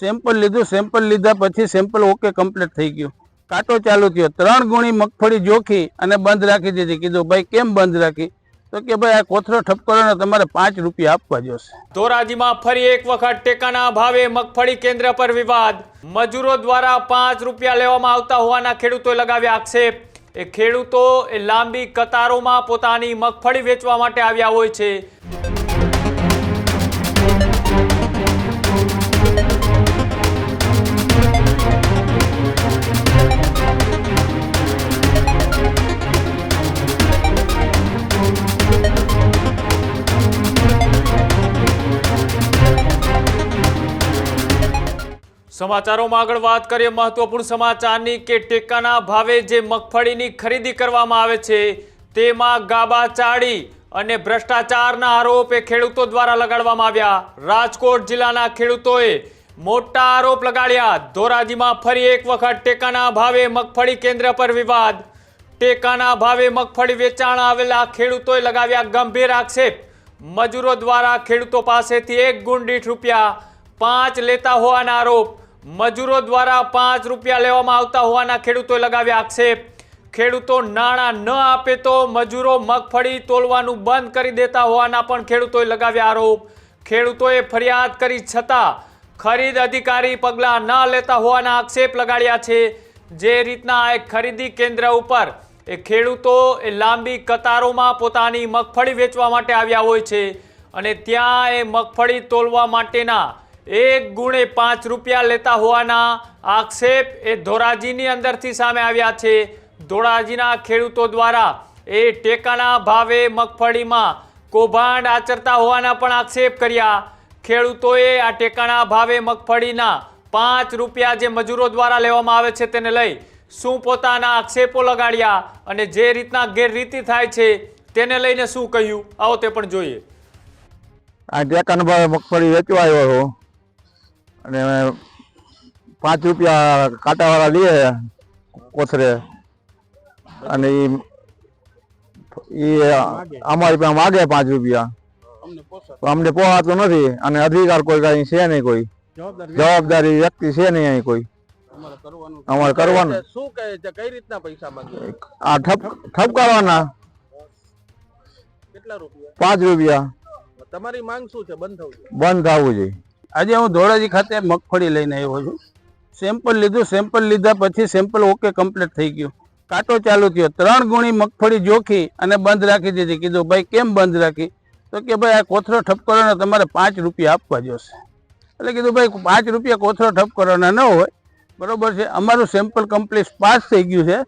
Sample લીધું sample લીધા પછી સેમ્પલ ઓકે કમ્પ્લીટ થઈ ગયું. કાંટો ચાલુ થયો. ત્રણ ગુણી મગફળી જોખી અને બંધ રાખી દીધી. કીધું, ભાઈ, કેમ બંધ રાખી? તો કે, ભાઈ, આ કોથરો ઠપકોનો તમારે પાંચ રૂપિયા આપવા જોશે. ધોરાજીમાં ફરી એક વખત ટેકાના ભાવે મગફળી કેન્દ્ર પર વિવાદ. મજૂરો દ્વારા પાંચ રૂપિયા લેવામાં આવતા હોવાના ખેડૂતોએ લગાવ્યા આક્ષેપ. એ ખેડૂતો લાંબી કતારોમાં પોતાની મગફળી વેચવા માટે આવ્યા હોય છે. સમાચારોમાં આગળ વાત કરીએ મહત્વપૂર્ણ સમાચારની કે ટેકાના ભાવે જે મગફળીની ખરીદી કરવામાં આવે છે, તેમાં ગાબા ચાડી અને ભ્રષ્ટાચારના આરોપ ખેડૂતો દ્વારા લગાડવામાં આવ્યા. રાજકોટ જિલ્લાના ખેડૂતોએ મોટા આરોપ લગાડ્યા. ધોરાજીમાં ફરી એક વખત ટેકાના ભાવે મગફળી કેન્દ્ર પર વિવાદ. ટેકાના ભાવે મગફળી વેચાણ આવેલા ખેડૂતોએ લગાવ્યા ગંભીર આક્ષેપ. મજૂરો દ્વારા ખેડૂતો પાસેથી એક ગુણ રૂપિયા પાંચ લેતા હોવાના આરોપ. મજૂરો દ્વારા પાંચ રૂપિયા લેવામાં આવતા હોવાના ખેડૂતોએ લગાવ્યા આક્ષેપ. ખેડૂતો નાણાં ન આપે તો મજૂરો મગફળી તોલવાનું બંધ કરી દેતા હોવાના પણ ખેડૂતોએ લગાવ્યા આરોપ. ખેડૂતોએ ફરિયાદ કરી છતાં ખરીદ અધિકારી પગલાં ન લેતા હોવાના આક્ષેપ લગાડ્યા છે. જે રીતના એક ખરીદી કેન્દ્ર ઉપર એ ખેડૂતો એ લાંબી કતારોમાં પોતાની મગફળી વેચવા માટે આવ્યા હોય છે અને ત્યાં એ મગફળી તોલવા માટેના એક ગુણે પાંચ રૂપિયા લેતા હોવાના આક્ષેપ એ ધોરાજીની અંદરથી સામે આવ્યા છે. ધોરાજીના ખેડૂતો દ્વારા એ ટેકાના ભાવે મગફળીમાં કૌભાંડ આચરતા હોવાના પણ આક્ષેપ કર્યા. ખેડૂતોએ આ ટેકાના ભાવે મગફળીના પાંચ રૂપિયા જે મજૂરો દ્વારા લેવામાં આવે છે તેને લઈ શું પોતાના આક્ષેપો લગાડ્યા અને જે રીતના ગેરરીતિ થાય છે તેને લઈને શું કહ્યું? આવો તે પણ જોઈએ. આ ટેકાના ભાવે મગફળી વેચવા આવ્યો અને પાંચ રૂપિયા કાંટાવાળા લે કોથરે. અને એ અમારી પાસે માગે પાંચ રૂપિયા. તો અમને પોહાતું નથી અને અધિકાર કોઈ કઈ છે નહીં કોઈ. જવાબદારી વ્યક્તિ છે નહીં અહીં કોઈ. અમારે કરવાનું. શું કહે છે? કઈ રીતના પૈસા માંગે આ ઠપ ઠપકાવાના. કેટલા રૂપિયા? પાંચ રૂપિયા. તમારી માંગ શું છે? બંધ થવું બંધ થવું જોઈએ આજે હું ધોરાજી ખાતે મગફળી લઈને આવ્યો છું. સેમ્પલ લીધું સેમ્પલ લીધા પછી સેમ્પલ ઓકે કમ્પ્લીટ થઈ ગયું. કાંટો ચાલુ થયો. ત્રણ ગુણી મગફળી જોખી અને બંધ રાખી દીધી. કીધું, ભાઈ, કેમ બંધ રાખી? તો કે, ભાઈ, આ કોથરો કરવાનો તમારે પાંચ રૂપિયા આપવા જોશે. એટલે કીધું, ભાઈ, પાંચ રૂપિયા કોથરો કરવાના ન હોય. બરોબર છે. અમારું સેમ્પલ કમ્પ્લીટ પાસ થઈ ગયું છે.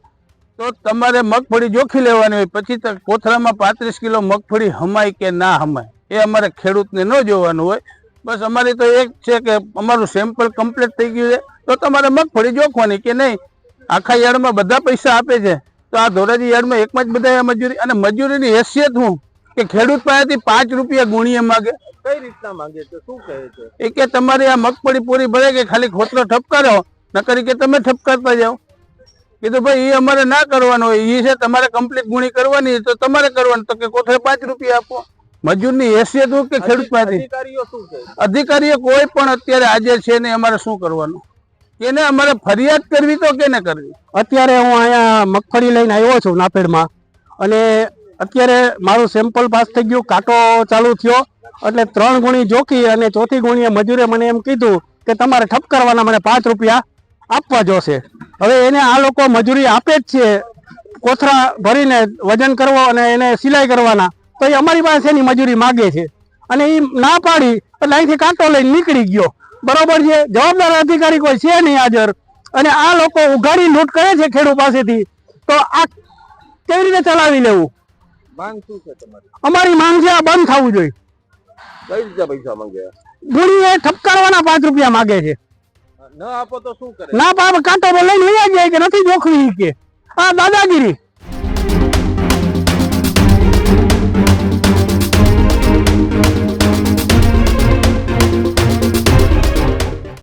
તો તમારે મગફળી જોખી લેવાની હોય. પછી કોથરામાં પાંત્રીસ કિલો મગફળી હમાય કે ના હમાય? એ અમારે ખેડૂતને ન જોવાનું હોય. બસ અમારી તો એક છે કે અમારું સેમ્પલ કમ્પ્લીટ થઈ ગયું છે. તો તમારે મગફળી જોખવાની કે નહીં? આખા યાર્ડમાં બધા પૈસા આપે છે. તો આ ધોરાજી યાર્ડમાં એકમાં જ બધા મજૂરી અને મજૂરીની હેસિયત હું કે ખેડૂત પાસેથી પાંચ રૂપિયા ગુણીએ માગે. કઈ રીતના માંગે છે? શું કહે છે? એ કે તમારી આ મગફળી પૂરી ભરે કે ખાલી ખોતરો ઠપકારો નકરી કે તમે ઠપકારતા જાઓ. કીધું ભાઈ એ અમારે ના કરવાનું હોય. એ છે તમારે કમ્પ્લીટ ગુણી કરવાની તો તમારે કરવાનું. તો કે કોઠે પાંચ રૂપિયા આપો. મજૂરની હેસિયત હોય કે ખેડૂત પાસેથી? અધિકારીઓ કોઈ પણ અત્યારે આજે છે ને અમારે શું કરવાનું? એને અમારે ફરિયાદ કરવી તો કેને કરવી? અત્યારે હું અહીંયા મગફળી લઈને આવ્યો છું નાપેડમાં. અને અત્યારે મારું સેમ્પલ પાસ થઈ ગયું કાંટો ચાલુ થયો. એટલે ત્રણ ગુણી જોખી અને ચોથી ગુણીએ મજૂરે મને એમ કીધું કે તમારે ઠપ કરવાના મને પાંચ રૂપિયા આપવા જોશે. હવે એને આ લોકો મજૂરી આપે જ છે. કોથરા ભરીને વજન કરવો અને એને સિલાઈ કરવાના. તો એ અમારી પાસે એની મજૂરી માગે છે. અને એ ના પાડી એટલે અહીંથી કાંટો લઈને નીકળી ગયો. બરોબર છે? જવાબદાર અધિકારી કોઈ છે નહીં હાજર. અને આ લોકો ઉઘાડી લૂંટ કરે છે ખેડૂત પાસેથી. તો આ કેવી રીતે ચલાવી લેવું? માંગ શું છે તમારી? અમારી માંગ છે આ બંધ થવું જોઈએ. કઈ રીતે પૈસા માંગે? ગુણીએ ઠપકારવાના પાંચ રૂપિયા માગે છે. ન આપો તો શું કરે? ના પાપ કાંટો લઈને લઈ જાય કે નથી જોખવી કે. આ દાદાગીરી.